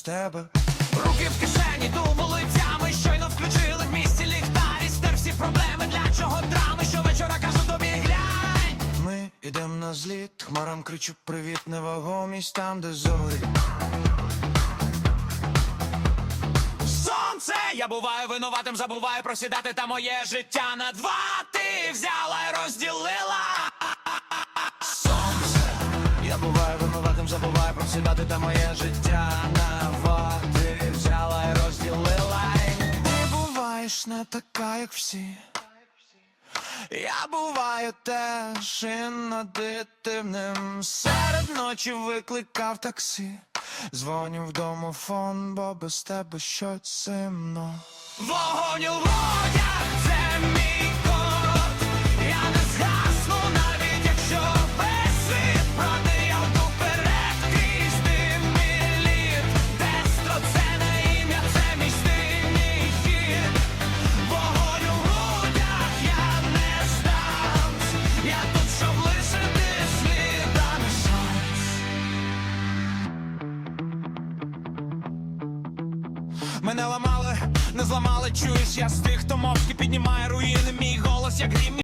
без тебе. Руки в кишені, думу лицями. Щойно включили в місті ліхтарі. Стер всі проблеми, для чого драми? Щовечора кажу тобі глянь! Ми ідем на зліт, хмарам кричу привіт, невагомість там, де зорі. Сонце, я буваю винуватим, забуваю просідати Та моє життя на два. Ти взяла і розділила. Сонце, я буваю винуватим, забуваю просідати, та моє життя на буваєш не така, як всі. Я буваю теж іноді дивним Серед ночі викликав таксі. Дзвоню в домофон, бо без тебе щось зимно Вогонь у водях, Мене ламали, не зламали, чуєш, я з тих, хто мовчки піднімає руїни, мій голос, як грім